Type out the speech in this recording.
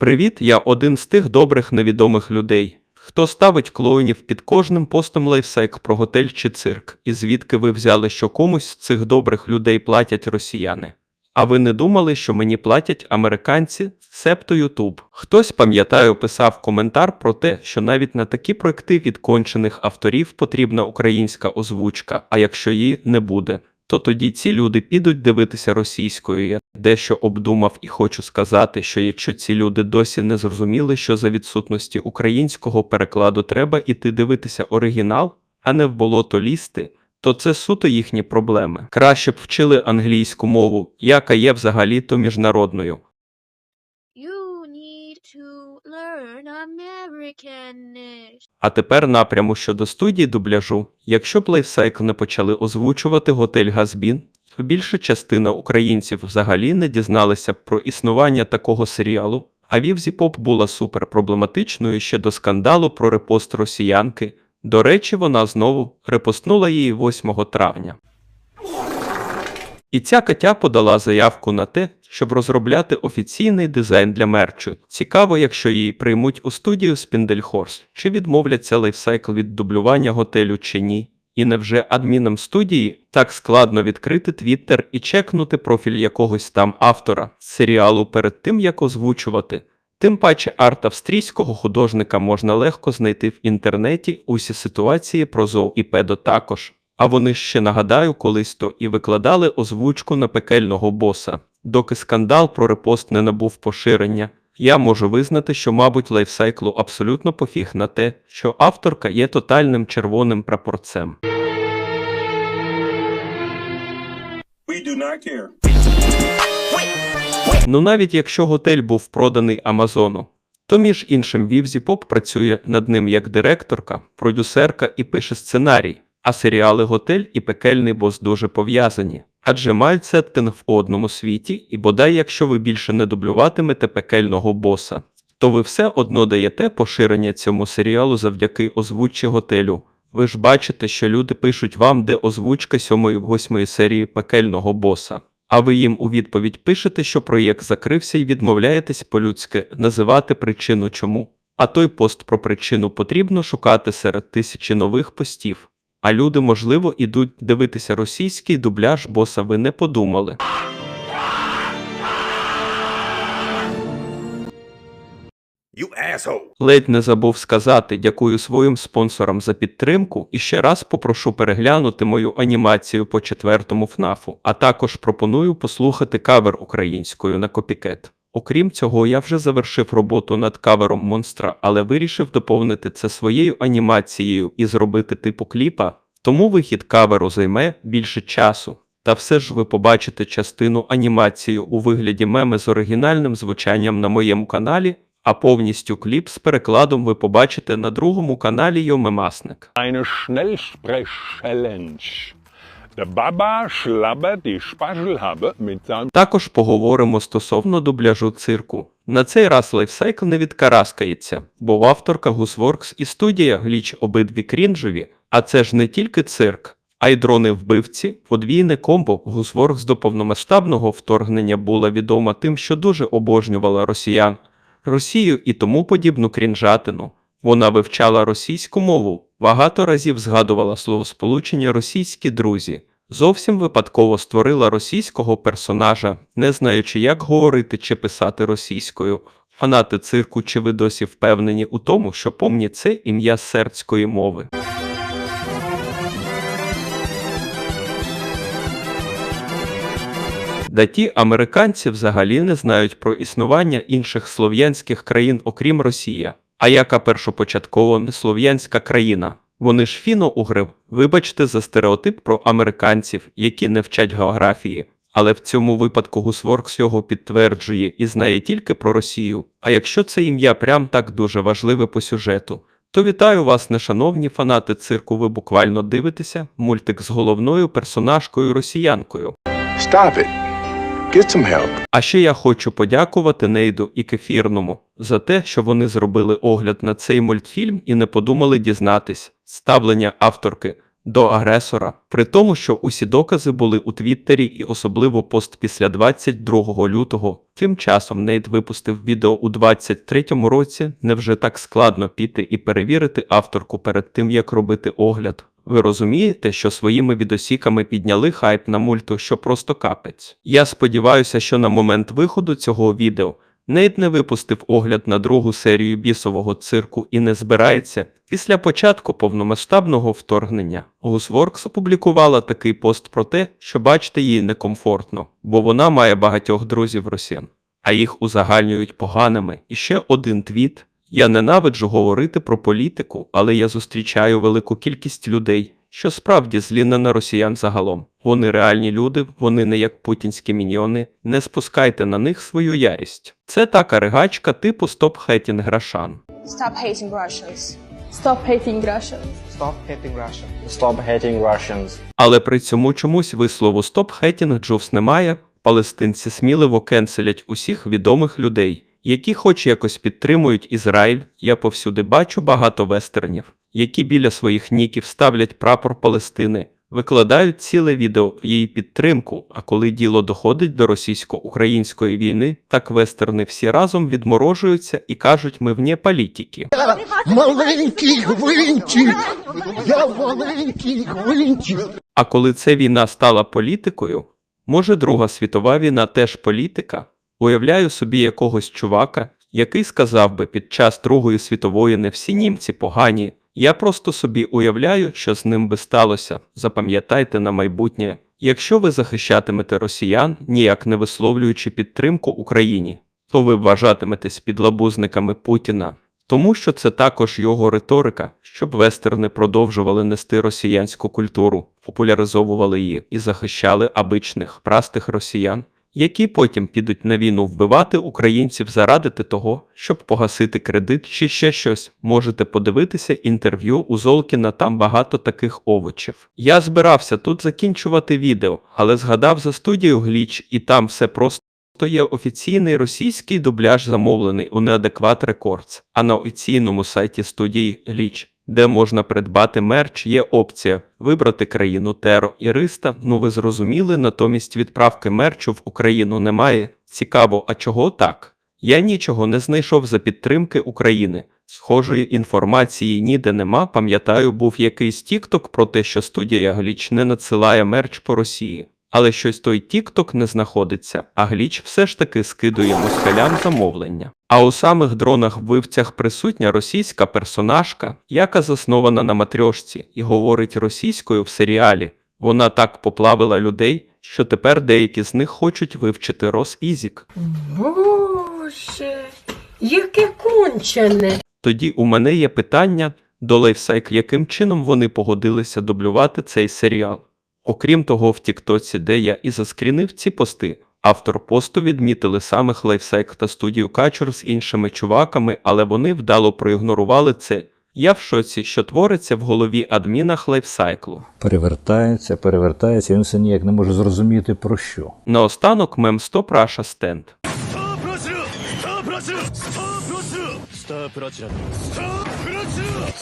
Привіт, я один з тих добрих невідомих людей, хто ставить клоунів під кожним постом лайфсайк про готель чи цирк, і звідки ви взяли, що комусь з цих добрих людей платять росіяни. А ви не думали, що мені платять американці, себто Ютуб? Хтось, пам'ятаю, писав коментар про те, що навіть на такі проекти від кончених авторів потрібна українська озвучка, а якщо її не буде, то тоді ці люди підуть дивитися російською. Я дещо обдумав і хочу сказати, що якщо ці люди досі не зрозуміли, що за відсутності українського перекладу треба іти дивитися оригінал, а не в болото лізти, то це суто їхні проблеми. Краще б вчили англійську мову, яка є взагалі-то міжнародною. А тепер напряму щодо студії дубляжу. Якщо б Lifecycle не почали озвучувати готель Газбін, то більша частина українців взагалі не дізналися про існування такого серіалу. А Вівзі Поп була супер проблематичною ще до скандалу про репост росіянки. До речі, вона знову репостнула її 8 травня. І ця Катя подала заявку на те, щоб розробляти офіційний дизайн для мерчу. Цікаво, якщо її приймуть у студію Spindle чи відмовляться лайфсайкл від дублювання готелю чи ні. І невже адмінам студії так складно відкрити твіттер і чекнути профіль якогось там автора серіалу перед тим, як озвучувати. Тим паче арт австрійського художника можна легко знайти в інтернеті усі ситуації про зов і педо також. А вони ще нагадаю, колись то і викладали озвучку на пекельного боса. Доки скандал про репост не набув поширення, я можу визнати, що, мабуть, лайфсайклу абсолютно пофіг на те, що авторка є тотальним червоним прапорцем. We do not care. Ну навіть якщо готель був проданий Амазону, то між іншим Вівзі Поп працює над ним як директорка, продюсерка і пише сценарій, а серіали Готель і Пекельний бос дуже пов'язані, адже мають сеттинг в одному світі, і бодай якщо ви більше не дублюватимете пекельного боса, то ви все одно даєте поширення цьому серіалу завдяки озвучці готелю. Ви ж бачите, що люди пишуть вам, де озвучка сьомої восьмої серії пекельного боса. А ви їм у відповідь пишете, що проєкт закрився і відмовляєтесь по-людськи називати причину чому. А той пост про причину потрібно шукати серед тисячі нових постів. А люди, можливо, ідуть дивитися російський дубляж боса ви не подумали. Ледь не забув сказати дякую своїм спонсорам за підтримку і ще раз попрошу переглянути мою анімацію по четвертому ФНАФу, а також пропоную послухати кавер українською на копікет. Окрім цього, я вже завершив роботу над кавером монстра, але вирішив доповнити це своєю анімацією і зробити типу кліпа, тому вихід каверу займе більше часу. Та все ж ви побачите частину анімації у вигляді меми з оригінальним звучанням на моєму каналі, а повністю кліп з перекладом ви побачите на другому каналі Йомемасник. Die Spachtelhabe mit seinem Також поговоримо стосовно дубляжу цирку. На цей раз лайфсайкл не відкараскається, бо авторка Гусворкс і студія Гліч обидві крінжеві, а це ж не тільки цирк, а й дрони вбивці, подвійне комбо Гусворкс до повномасштабного вторгнення була відома тим, що дуже обожнювала росіян, Росію і тому подібну крінжатину. Вона вивчала російську мову, багато разів згадувала словосполучення російські друзі. Зовсім випадково створила російського персонажа, не знаючи, як говорити чи писати російською. Фанати цирку, чи ви досі впевнені у тому, що помні це ім'я з сербської мови. Да ті американці взагалі не знають про існування інших слов'янських країн, окрім Росія. А яка першопочатково не слов'янська країна? Вони ж фіно-угри. Вибачте за стереотип про американців, які не вчать географії. Але в цьому випадку Гусворкс його підтверджує і знає тільки про Росію. А якщо це ім'я прям так дуже важливе по сюжету, то вітаю вас, нешановні фанати цирку. Ви буквально дивитеся мультик з головною персонажкою росіянкою. Stop it. Get some help. А ще я хочу подякувати Нейду і Кефірному за те, що вони зробили огляд на цей мультфільм і не подумали дізнатись ставлення авторки до агресора, при тому, що усі докази були у Твіттері і особливо пост після 22 лютого. Тим часом Нейт випустив відео у 23-му році. Невже так складно піти і перевірити авторку перед тим, як робити огляд? Ви розумієте, що своїми відосіками підняли хайп на мульту, що просто капець. Я сподіваюся, що на момент виходу цього відео Нейт не випустив огляд на другу серію бісового цирку і не збирається. Після початку повномасштабного вторгнення Гусворкс опублікувала такий пост про те, що бачити її некомфортно, бо вона має багатьох друзів росіян, а їх узагальнюють поганими. І ще один твіт. Я ненавиджу говорити про політику, але я зустрічаю велику кількість людей, що справді злі не на росіян загалом. Вони реальні люди, вони не як путінські міньйони. Не спускайте на них свою ярість. Це така ригачка типу стоп хейтінг Рашан. Stop hating Russians. Stop hating Russians. Stop hating Russia. Stop hating Russians. Але при цьому чомусь вислову стоп хейтінг Джувс немає. Палестинці сміливо кенселять усіх відомих людей, які хоч якось підтримують Ізраїль. Я повсюди бачу багато вестернів, які біля своїх ніків ставлять прапор Палестини, викладають ціле відео в її підтримку. А коли діло доходить до російсько-української війни, так вестерни всі разом відморожуються і кажуть, ми вне політики. Маленький гвинтик! Я маленький гвинтик! А коли ця війна стала політикою, може Друга світова війна теж політика? Уявляю собі якогось чувака, який сказав би під час Другої світової не всі німці погані. Я просто собі уявляю, що з ним би сталося. Запам'ятайте на майбутнє, якщо ви захищатимете росіян, ніяк не висловлюючи підтримку Україні, то ви вважатиметесь підлабузниками Путіна. Тому що це також його риторика, щоб вестерни продовжували нести росіянську культуру, популяризовували її і захищали обичних простих росіян, які потім підуть на війну вбивати українців заради того, щоб погасити кредит чи ще щось. Можете подивитися інтерв'ю у Золкіна, там багато таких овочів. Я збирався тут закінчувати відео, але згадав за студію Гліч, і там все просто. То є офіційний російський дубляж замовлений у Неадекват Рекордс, а на офіційному сайті студії Ліч, де можна придбати мерч, є опція вибрати країну Теро і Риста. Ну ви зрозуміли, натомість відправки мерчу в Україну немає. Цікаво, а чого так? Я нічого не знайшов за підтримки України. Схожої інформації ніде нема. Пам'ятаю, був якийсь тікток про те, що студія Гліч не надсилає мерч по Росії. Але щось той тікток не знаходиться, а гліч все ж таки скидує москалям замовлення. А у самих дронах вбивцях присутня російська персонажка, яка заснована на матрьошці і говорить російською в серіалі. Вона так поплавила людей, що тепер деякі з них хочуть вивчити Росізік. Боже, яке кончене. Тоді у мене є питання до Лейфсайк, яким чином вони погодилися дублювати цей серіал. Окрім того, в Тіктоці, де я і заскрінив ці пости, автор посту відмітили самих Лайфсайк та студію Качур з іншими чуваками, але вони вдало проігнорували це. Я в шоці, що твориться в голові адмінах лайфсайклу. Перевертається, перевертається, він все ніяк не може зрозуміти про що. Наостанок мем 100 Праша стенд.